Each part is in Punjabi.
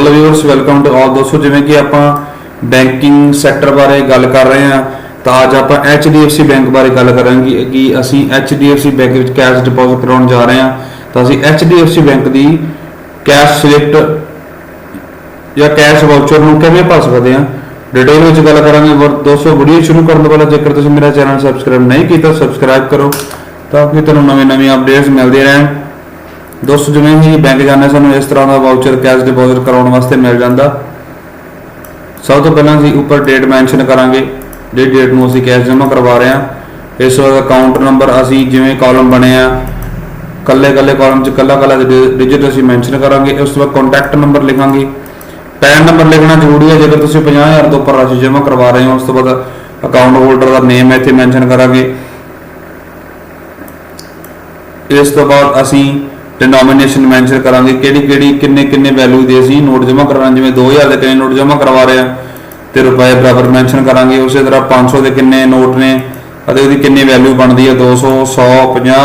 Hello viewers welcome to all ਦੋਸਤੋ, ਜਿਵੇਂ ਕਿ ਆਪਾਂ ਬੈਂਕਿੰਗ ਸੈਕਟਰ ਬਾਰੇ ਗੱਲ ਕਰ ਰਹੇ ਹਾਂ, ਤਾਂ ਅੱਜ ਆਪਾਂ HDFC ਬੈਂਕ ਬਾਰੇ ਗੱਲ ਕਰਾਂਗੇ ਕਿ ਅਸੀਂ HDFC ਬੈਂਕ ਵਿੱਚ ਕੈਸ਼ ਡਿਪੋਜ਼ਿਟ ਕਰਾਉਣ ਜਾ ਰਹੇ ਹਾਂ। ਤਾਂ ਅਸੀਂ HDFC ਬੈਂਕ ਦੀ ਕੈਸ਼ ਸਿਲੈਕਟ ਜਾਂ ਕੈਸ਼ ਵਾਊਚਰ ਨੂੰ ਕਿਵੇਂ ਭਰ ਸਕਦੇ ਹਾਂ ਡਿਟੇਲ ਵਿੱਚ ਗੱਲ ਕਰਾਂਗੇ। ਪਰ ਦੋਸਤੋ ਵੀਡੀਓ ਸ਼ੁਰੂ ਕਰਨ ਤੋਂ ਪਹਿਲਾਂ, ਜੇਕਰ ਤੁਸੀਂ ਮੇਰਾ ਚੈਨਲ ਸਬਸਕ੍ਰਾਈਬ ਨਹੀਂ ਕੀਤਾ ਸਬਸਕ੍ਰਾਈਬ ਕਰੋ ਤਾਂ ਕਿ ਤੁਹਾਨੂੰ ਨਵੇਂ ਨਵੇਂ ਅਪਡੇਟਸ ਮਿਲਦੇ ਰਹਿਣ। ਦੋਸਤੋ, ਜਿਵੇਂ ਹੀ ਬੈਂਕ ਜਾਂਦੇ ਸਾਨੂੰ ਇਸ ਤਰ੍ਹਾਂ ਦਾ ਵਾਊਚਰ ਕੈਸ਼ ਡਿਪੋਜ਼ਿਟ ਕਰਾਉਣ ਵਾਸਤੇ ਮਿਲ ਜਾਂਦਾ। ਸਭ ਤੋਂ ਪਹਿਲਾਂ ਅਸੀਂ ਉੱਪਰ ਡੇਟ ਮੈਂਸ਼ਨ ਕਰਾਂਗੇ, ਜਿਹੜੀ ਡੇਟ ਨੂੰ ਅਸੀਂ ਕੈਸ਼ ਜਮ੍ਹਾਂ ਕਰਵਾ ਰਹੇ ਹਾਂ। ਇਸ ਤੋਂ ਬਾਅਦ ਅਕਾਊਂਟ ਨੰਬਰ ਅਸੀਂ ਜਿਵੇਂ ਕਾਲਮ ਆ ਕੱਲੇ ਕੱਲੇ ਕਾਲਮ 'ਚ ਕੱਲਾ ਕੱਲਾ ਡਿਜਿਟ ਅਸੀਂ ਮੈਂਸ਼ਨ ਕਰਾਂਗੇ। ਉਸ ਤੋਂ ਬਾਅਦ ਕੰਟੈਕਟ ਨੰਬਰ ਲਿਖਾਂਗੇ। ਪੈਨ ਨੰਬਰ ਲਿਖਣਾ ਜ਼ਰੂਰੀ ਹੈ, ਜੇਕਰ ਤੁਸੀਂ 50000 ਤੋਂ ਉੱਪਰ ਰਾਸ਼ੀ ਜਮ੍ਹਾਂ ਕਰਵਾ ਰਹੇ ਹੋ, ਉਸ ਤੋਂ ਬਾਅਦ ਅਕਾਊਂਟ ਹੋਲਡਰ ਦਾ ਨੇਮ ਇੱਥੇ ਮੈਂਸ਼ਨ ਕਰਾਂਗੇ। ਇਸ ਤੋਂ ਬਾਅਦ ਅਸੀਂ ਡਿਨੋਮੀਨੇਸ਼ਨ ਮੈਂਸ਼ਨ ਕਰਾਂਗੇ, ਕਿਹੜੀ ਕਿਹੜੀ, ਕਿੰਨੇ ਕਿੰਨੇ ਵੈਲਿਊ ਦੇ ਅਸੀਂ ਨੋਟ ਜਮ੍ਹਾਂ ਕਰਵਾਉਣਾ ਜਿਵੇਂ 2000 ਦੇ ਕਿੰਨੇ ਨੋਟ ਜਮ੍ਹਾਂ ਕਰਵਾ ਰਹੇ ਤੇ ਰੁਪਏ ਬਰਾਬਰ ਮੈਂਸ਼ਨ ਕਰਾਂਗੇ, ਉਸੇ ਤਰ੍ਹਾਂ 500 ਦੇ ਕਿੰਨੇ ਨੋਟ ਨੇ, ਅਤੇ ਉਹਦੀ ਕਿੰਨੀ ਵੈਲਿਊ ਬਣਦੀ ਹੈ 200 100 50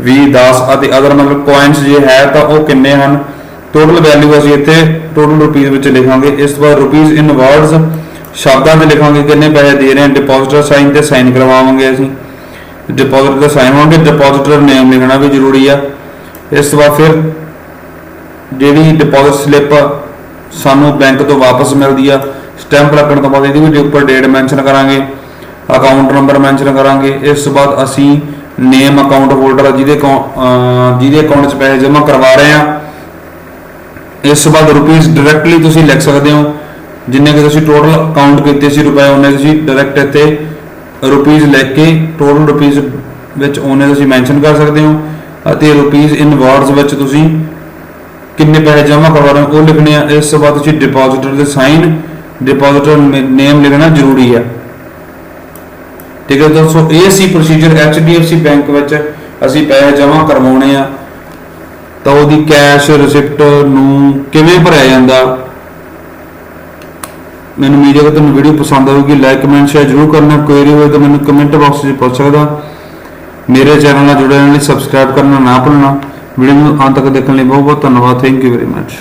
20 10 ਅਤੇ ਅਦਰ ਮਤਲਬ ਕੋਇਨਸ ਜੇ ਹੈ ਤਾਂ ਉਹ ਕਿੰਨੇ ਹਨ? ਟੋਟਲ ਵੈਲਿਊ ਅਸੀਂ ਇੱਥੇ ਟੋਟਲ ਰੁਪੀਸ ਵਿੱਚ ਲਿਖਾਂਗੇ, ਇਸ ਤੋਂ ਬਾਅਦ ਰੁਪੀਸ ਇਨ ਵਰਡਸ ਸ਼ਬਦਾਂ ਦੇ ਲਿਖਾਂਗੇ, ਕਿੰਨੇ ਪੈਸੇ ਦੇ ਰਹੇ ਹਾਂ ਡਿਪੋਜ਼ਿਟਰ ਸਾਈਨ ਤੇ ਸਾਈਨ ਕਰਵਾਵਾਂਗੇ ਅਸੀਂ। ਡਿਪੋਜ਼ਿਟਰ ਦਾ ਸਾਈਨ ਹੋਣਗੇ ਡਿਪੋਜ਼ਿਟਰ ਨੇਮ ਲਿਖਣਾ ਵੀ ਜ਼ਰੂਰੀ ਆ। ਇਸ ਤੋਂ ਬਾਅਦ ਫਿਰ ਜਿਹੜੀ ਡਿਪੋਜ਼ਿਟ ਸਲਿੱਪ ਸਾਨੂੰ ਬੈਂਕ ਤੋਂ ਵਾਪਸ ਮਿਲਦੀ ਆ ਸਟੈਂਪ ਲੱਗਣ ਤੋਂ ਬਾਅਦ ਇਹਦੀ ਵੀ ਉੱਪਰ ਡੇਟ ਮੈਂਸ਼ਨ ਕਰਾਂਗੇ ਅਕਾਊਂਟ ਨੰਬਰ ਮੈਂਸ਼ਨ ਕਰਾਂਗੇ ਇਸ ਤੋਂ ਬਾਅਦ ਅਸੀਂ ਨੇਮ ਅਕਾਊਂਟ ਹੋਲਡਰ ਜਿਹਦੇ account, ਜਿਹਦੇ ਅਕਾਊਂਟ 'ਚ ਪੈਸੇ ਜਮ੍ਹਾਂ ਕਰਵਾ ਰਹੇ ਆ। ਇਸ ਤੋਂ ਬਾਅਦ ਰੁਪੀਸ ਡਾਇਰੈਕਟਲੀ ਤੁਸੀਂ ਲਿਖ ਸਕਦੇ ਹੋ ਜਿੰਨੇ ਕਿ ਤੁਸੀਂ ਟੋਟਲ ਅਕਾਊਂਟ ਕੀਤੇ ਸੀ ਰੁਪਏ ਉਹਨੇ ਤੁਸੀਂ ਡਾਇਰੈਕਟ ਇੱਥੇ ਰੁਪੀਸ ਲਿਖ ਕੇ ਟੋਟਲ ਰੁਪੀਸ ਵਿੱਚ ਉਹਨੇ ਤੁਸੀਂ ਮੈਂਸ਼ਨ ਕਰ ਸਕਦੇ ਹੋ। ਅਤੇ ਰੁਪੀਸ ਇਨ ਵਰਡਸ ਵਿੱਚ ਤੁਸੀਂ ਕਿੰਨੇ ਪੈਸੇ ਜਮ੍ਹਾਂ ਕਰਵਾ ਰਹੇ ਹੋ? ਉਹ ਲਿਖਣੇ ਆ, ਇਸ ਤੋਂ ਬਾਅਦ ਤੁਸੀਂ ਡਿਪੋਜ਼ਿਟਰ ਦੇ ਸਾਈਨ ਡਿਪੋਜ਼ਿਟਰ ਨੇਮ ਲਿਖਣਾ ਜ਼ਰੂਰੀ ਹੈ ਠੀਕ ਹੈ ਦੋਸਤੋ, ਇਹ ਸੀ ਪ੍ਰੋਸੀਜਰ HDFC ਬੈਂਕ ਵਿੱਚ ਅਸੀਂ ਪੈਸੇ ਜਮ੍ਹਾਂ ਕਰਵਾਉਣੇ ਆ। ਤਾਂ ਉਹਦੀ ਕੈਸ਼ ਰਿਸਿਪਟ ਨੂੰ ਕਿਵੇਂ ਭਰਿਆ ਜਾਂਦਾ? ਮੈਨੂੰ ਉਮੀਦ ਹੈ ਕਿ ਤੁਹਾਨੂੰ ਵੀਡੀਓ ਪਸੰਦ ਆਊਗੀ। ਲਾਈਕ ਕਮੈਂਟ ਸ਼ੇਅਰ ਜ਼ਰੂਰ ਕਰਨਾ। ਕੁਐਰੀ ਹੋਵੇ ਤਾਂ ਮੈਨੂੰ ਕਮੈਂਟ ਬਾਕਸ 'ਚ ਪੁੱਛ ਸਕਦਾ। ਮੇਰੇ ਚੈਨਲ ਨਾਲ ਜੁੜੇ ਰਹਿਣ ਲਈ ਸਬਸਕ੍ਰਾਈਬ ਕਰਨਾ ਨਾ ਭੁੱਲਣਾ। ਵੀਡੀਓ ਨੂੰ ਅੰਤ ਤੱਕ ਦੇਖਣ ਲਈ ਬਹੁਤ ਬਹੁਤ ਧੰਨਵਾਦ। Thank you very much